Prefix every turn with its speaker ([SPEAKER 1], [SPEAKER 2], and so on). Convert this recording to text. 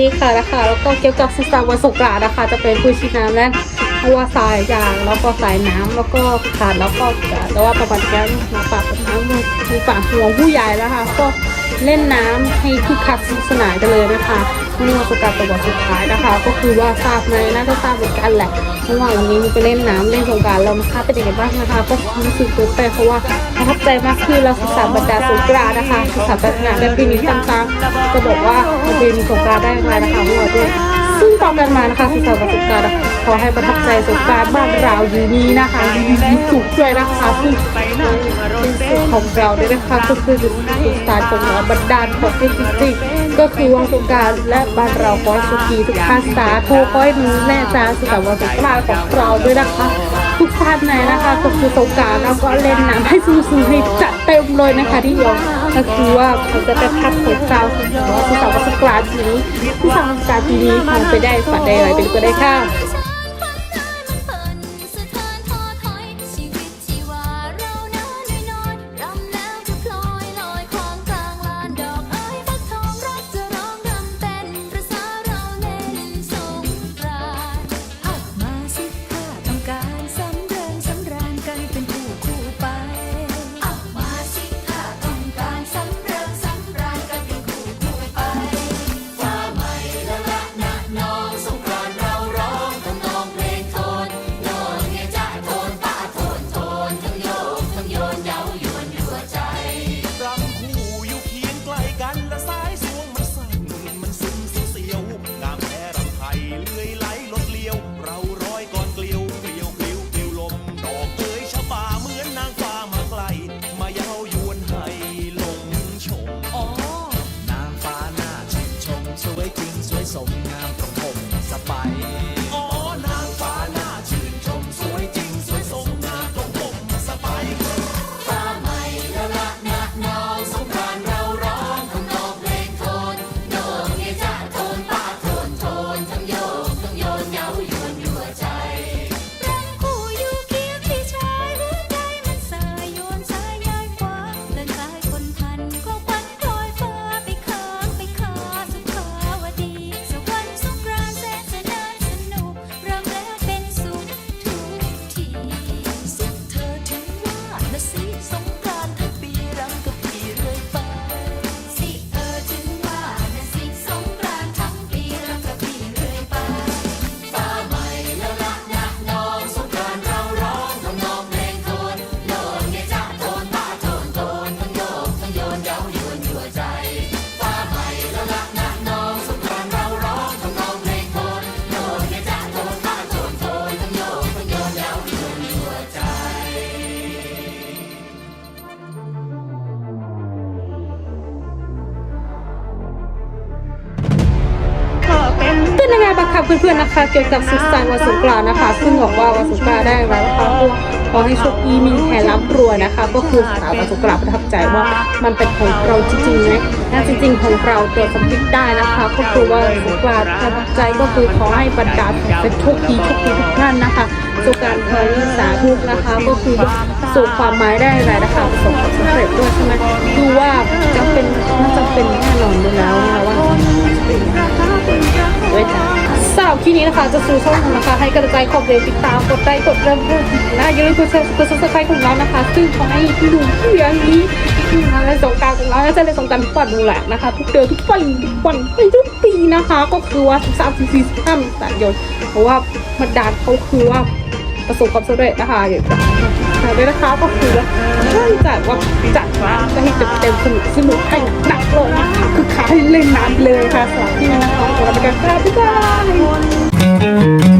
[SPEAKER 1] ดีค่ะนะคะแล้วก็เกี่ยวกับสุสาวันสงกรานต์นะคะ จะเป็นผู้ชีน้ำและหัวสายยางแล้วก็สายน้ำแล้วก็ขาดแล้วก็แต่ว่าประมาณแก้มาปากน้ำมีปากหัวผู้ใหญ่แล้วค่ะก็เล่นน้ำให้คึกคักสนุกสนานกันเลยนะคะนี่วันสงกรานต์ตัวสุดท้ายนะคะ ก็คือว่าทราบไหมน่าจะทราบเหมือนกันแหละ เมื่อวานวันนี้มันไปเล่นน้ำเล่นสงการเรานะคะเป็นยังไงบ้างนะคะ ก็รู้สึกตื่นเต้นเพราะว่าประทับใจมากคือเราศึกษาบรรดาสงกรานนะคะศึกษาศาสนาแบบปีนี้ต่างๆจะบอกว่าประเพณีสงกรานต์ได้ยังไงนะคะพวกเราด้วยซึ่งตอนกันมานะคะศึกษาประสบการณ์นะคะ ขอให้ประทับใจสงการบ้านเราอยู่นี้นะคะมีสุขด้วยนะคะซึ่งเป็นสุขของเราด้วยนะคะก็คือสุขสารของเราบรรดาลของจริงๆก็คือวันสงการและบ้านเราขอสุขีทุกท่านสาธุขอให้มีแม่จ้าสุขวันสงกานต์ของเราด้วยนะคะทุกท่านไหนนะคะก็คือสงการแล้วก็เล่นน้ำให้สู้ๆให้จัดเต็มเลยนะคะที่ยองก็คือว่าเขาจะไปพัดหัวเจ้าว่าสุขวันสงกรานต์ทีนี้สุขวันสงกรานต์ทีนี้มันไปได้ฝันได้อะไรเป็นก็ได้ค่ะ
[SPEAKER 2] ชมสว
[SPEAKER 3] คะเพื่
[SPEAKER 2] อน
[SPEAKER 1] ๆนะคะ เกี่ยวกับสุสานวันสงกรานต์นะคะ ซึ่งบอกว่าวันสงกรานต์ได้อะไรนะคะก็ขอให้โชคดีมีแห่รับรวยนะคะ ก็คือสาววันสงกรานต์ประทับใจว่ามันเป็นของเราจริงๆไหมและจริงๆของเราตัวสำนึกได้นะคะ ก็คือว่าสงกรานประทับใจก็คือขอให้บรรดาเป็นโชคดีโชคดีทุกท่านนะคะสุการคอยสาธุนะคะ ก็คือสู่ความหมายได้อะไรนะคะประสบความสำเร็จด้วยใช่ไหมดูว่าจะเป็น สำหรับคลิปนี้นะคะจะสู่ช่องนะคะ ให้กระจายความเร็วติดตามกดไลค์กดเริ่มเพิ่มนะอย่าลืมกดแชร์กดซับสไครต์ของเรานะคะ ซึ่งขอให้พี่ดูที่อย่างนี้ที่งานสงการของเราจะเลยสงการทุกวันดูแหละนะคะ ทุกเดือนทุกวันทุกวันทุกปีนะคะ ก็คือว่า13 14 15มีสายนเพราะว่ามันดานเขาคือว่าประสบความสำเร็จนะคะอย่างด้วยนะคะก็คือว่าช่วยจัดว่าจัดว่าจะให้เต็มๆสนุกสนุกให้หนัก เล่นน้ำเลยค่ะสำหรับที่นครสวัสดีค่ะบ๊ายบาย